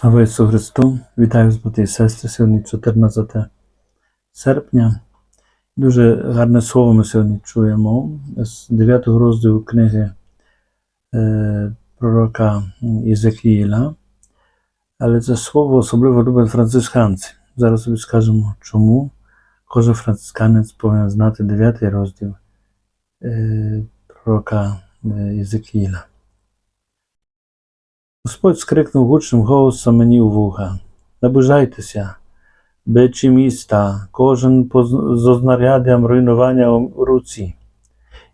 Слава Ісусу Христу! Вітаю вас, брати і сестри. Сьогодні 14 серпня. Дуже гарне слово ми сьогодні чуємо з 9 розділу книги е, пророка Єзекіїля. Але це слово особливо люблять францисканці. Зараз собі скажемо, чому кожен францисканець повинен знати 9 розділ е, пророка е, Єзекіїля. Господь скрикнув гучним голосом мені у вуха. Наближайтеся, бичі міста, кожен поз- зо руйнування у руці.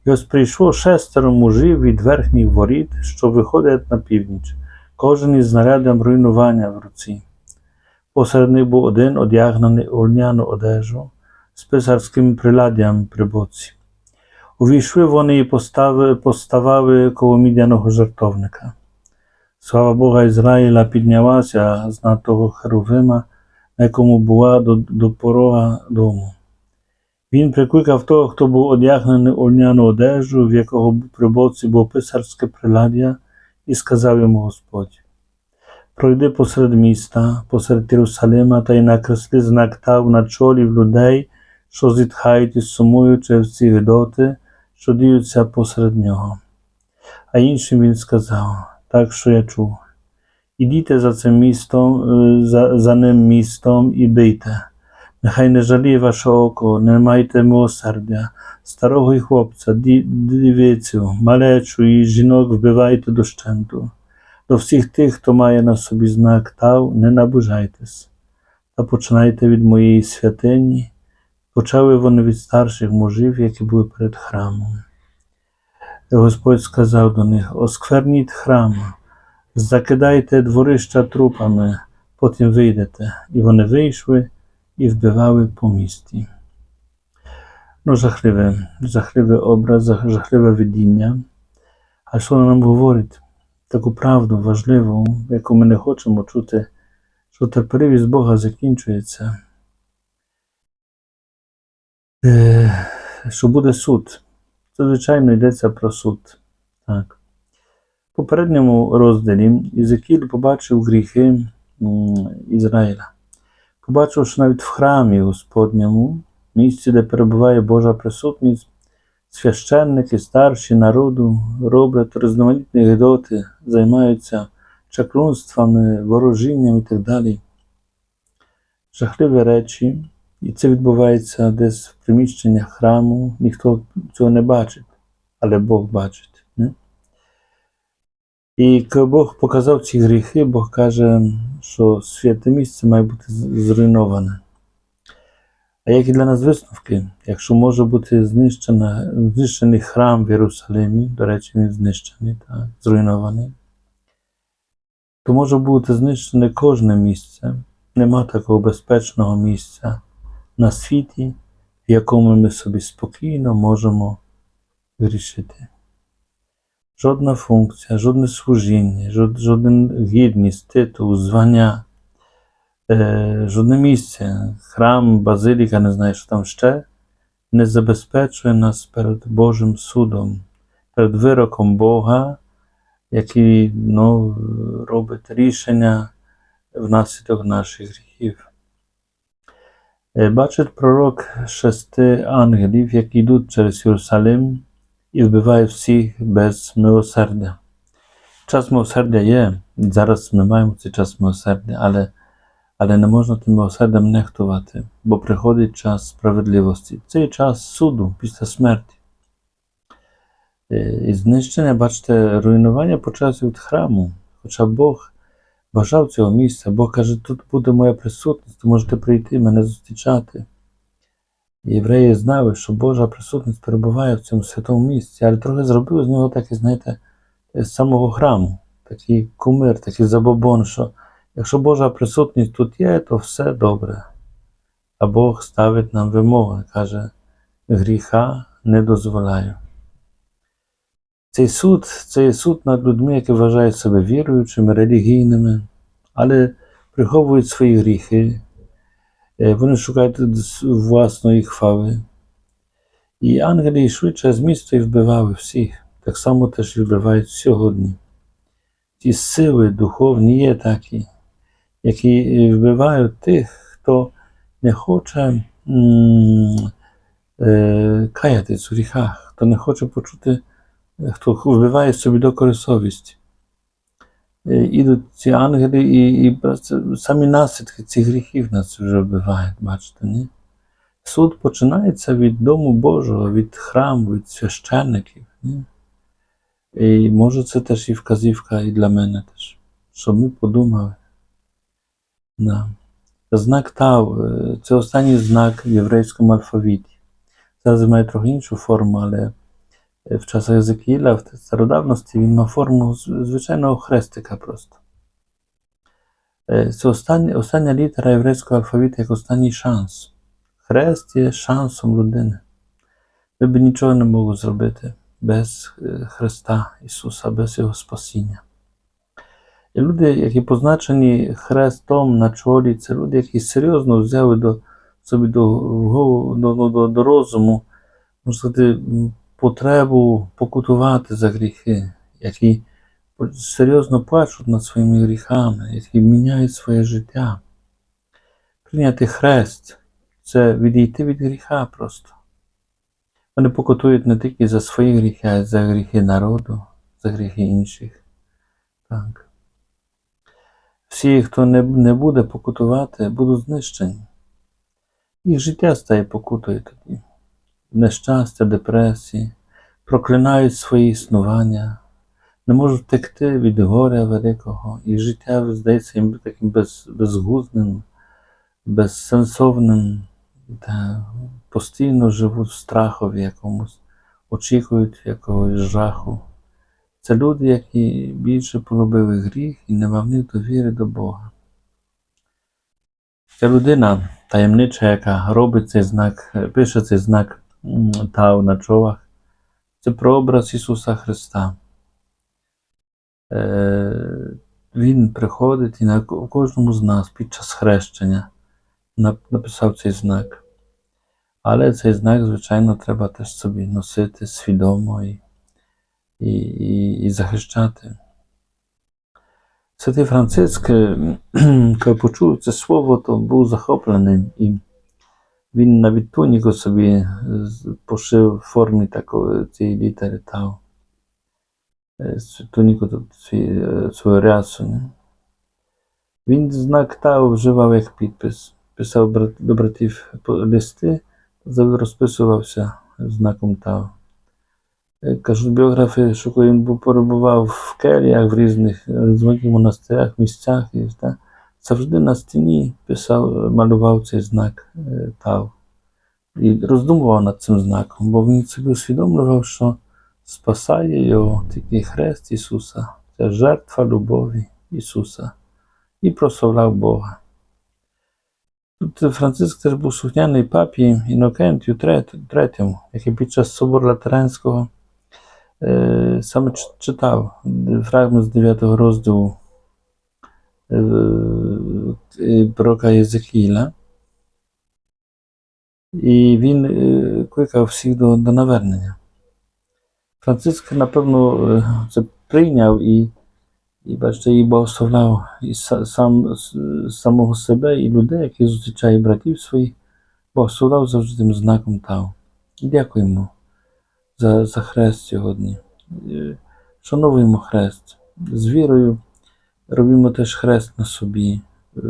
І ось прийшло шестеро мужів від верхніх воріт, що виходять на північ, кожен із знаряддям руйнування в руці. Посеред них був один одягнений у одежу з писарським приладдям при боці. Увійшли вони і постави, поставали коло мідяного жартовника. Слава Бога Ізраїля піднялася з над того херувима, на якому була до, до порога дому. Він прикликав того, хто був одягнений у льняну одежу, в якого при боці було писарське приладдя, і сказав йому Господь: Пройди посеред міста, посеред Єрусалима та й накресли знак тав на чолі в людей, що зітхають і сумують через ці гидоти, що діються посеред нього. А іншим він сказав: так що я чув. Ідіть за цим містом, е, за, за ним містом і бийте. Нехай не жаліє ваше око, не майте милосердя, старого і хлопця, ді- дівицю, малечу і жінок вбивайте дощенту. До всіх тих, хто має на собі знак тав, не наближайтесь. Та починайте від моєї святині. Почали вони від старших мужів, які були перед храмом. Господь сказав до них: Оскверніть храм, закидайте дворища трупами, потім вийдете. І вони вийшли і вбивали по місті. Ну, жахливе, жахливий образ, жахливе видіння. А що воно нам говорить? Таку правду важливу, яку ми не хочемо чути, що терпеливість Бога закінчується, Е, що буде суд. Це, звичайно, йдеться про суд. Так. В попередньому розділі Ізекіль побачив гріхи Ізраїля. Побачив, що навіть в храмі Господньому, місці, де перебуває Божа присутність, священники, старші народу роблять різноманітні гидоти, займаються чаклунствами, ворожінням і так далі. Жахливі речі, і це відбувається десь в приміщеннях храму, ніхто цього не бачить, але Бог бачить. Не? І коли Бог показав ці гріхи, Бог каже, що святе місце має бути зруйноване. А які для нас висновки? Якщо може бути знищена, знищений храм в Єрусалимі, до речі, він знищений, так, зруйнований, то може бути знищене кожне місце. Нема такого безпечного місця на світі, в якому ми собі спокійно можемо вирішити. Жодна функція, жодне служіння, жод, жоден гідність, титул, звання, е, жодне місце, храм, базиліка, не знаю, що там ще, не забезпечує нас перед Божим судом, перед вироком Бога, який ну, робить рішення внаслідок наших гріхів. Бачить пророк шести ангелів, які йдуть через Єрусалим і вбивають всіх без милосердя. Час милосердя є, зараз ми маємо цей час милосердя, але, але не можна тим милосердям нехтувати, бо приходить час справедливості. Це час суду після смерті. І знищення, бачите, руйнування почалося від храму. Хоча Бог бажав цього місця, Бог каже, тут буде моя присутність, ви можете прийти мене зустрічати. Євреї знали, що Божа присутність перебуває в цьому святому місці, але трохи зробили з нього такий, знаєте, з самого храму, такий кумир, такий забобон, що якщо Божа присутність тут є, то все добре. А Бог ставить нам вимоги, каже, гріха не дозволяю. Цей суд це є суд над людьми, які вважають себе віруючими, релігійними, але приховують свої гріхи, Е, вони шукають власної хвали. І ангели йшли через місто і вбивали всіх. Так само теж і вбивають сьогодні. Ті сили духовні є такі, які вбивають тих, хто не хоче м, е, каятись у гріхах, хто не хоче почути, хто вбиває собі докори совісті. Е, Ідуть ці ангели, і, і самі наслідки цих гріхів нас вже вбивають, бачите, ні? Суд починається від Дому Божого, від храму, від священників. Ні? І може це теж і вказівка і для мене теж, щоб ми подумали. Да. Знак Тав е, це останній знак в єврейському алфавіті. Зараз має трохи іншу форму, але в часах Езекіїля, в стародавності, він мав форму звичайного хрестика просто. Е, Це остання, остання літера єврейського алфавіту як останній шанс. Хрест є шансом людини. Ви б нічого не могли зробити без е, Христа Ісуса, без Його спасіння. І люди, які позначені хрестом на чолі, це люди, які серйозно взяли до собі до, до, до, до, розуму, можна сказати, потребу покутувати за гріхи, які серйозно плачуть над своїми гріхами, які міняють своє життя. Прийняти хрест це відійти від гріха просто. Вони покутують не тільки за свої гріхи, а й за гріхи народу, за гріхи інших. Так. Всі, хто не, не буде покутувати, будуть знищені. Їх життя стає покутою тоді. Нещастя, депресії, проклинають свої існування, не можуть втекти від горя великого, і життя здається їм таким без, безгузним, безсенсовним, та постійно живуть в страхові якомусь, очікують якогось жаху. Це люди, які більше полюбили гріх і нема в них довіри до Бога. Ця людина таємнича, яка робить цей знак, пише цей знак м, Тау на чолах, це прообраз Ісуса Христа. Е, Він приходить і на кожному з нас під час хрещення написав цей знак. Але цей знак, звичайно, треба теж собі носити свідомо і, і, і, і захищати. Святий Франциск, коли почув це слово, то був захоплений, він навіть туніку собі пошив в формі такої цієї літери Тау. Е, Туніку е, свою рясу. Він знак Тау вживав як підпис. Писав до братів листи, розписувався знаком Тау. Е, Кажуть біографи, що він був перебував в келіях в різних монастирях, місцях, і, та, завжди на стіні писав, малював цей знак е, Тау. І роздумував над цим знаком, бо він собі усвідомлював, що спасає його тільки хрест Ісуса, це жертва любові Ісуса, і прославляв Бога. Тут Франциск теж був слухняний папі Інокентію III, який під час собору Латеранського е, саме читав фрагмент з 9 розділу пророка Єзекіїля. І він кликав всіх до, до навернення. Франциск, напевно, це прийняв і, і бачите, і благословляв і са- сам, самого себе, і людей, які зустрічає братів своїх, благословляв завжди тим знаком Тау. Дякуємо за, за хрест сьогодні. Шановуємо хрест. З вірою робимо теж хрест на собі. е,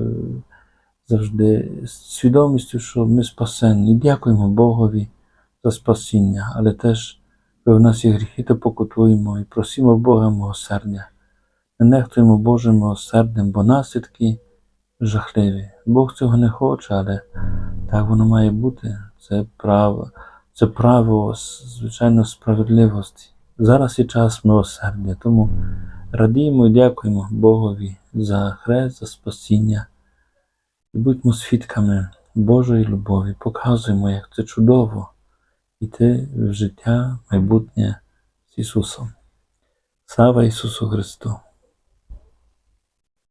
Завжди з свідомістю, що ми спасені. Дякуємо Богові за спасіння, але теж, коли в нас є гріхи, то покутуємо і просимо Бога милосердя. Не нехтуємо Божим милосердям, бо наслідки жахливі. Бог цього не хоче, але так воно має бути. Це право, це право, звичайно, справедливості. Зараз є час милосердя, тому радіємо дякуємо Богові за хрест, за спасіння. І будьмо свідками Божої любові, показуємо, як це чудово йти в життя майбутнє з Ісусом. Слава Ісусу Христу!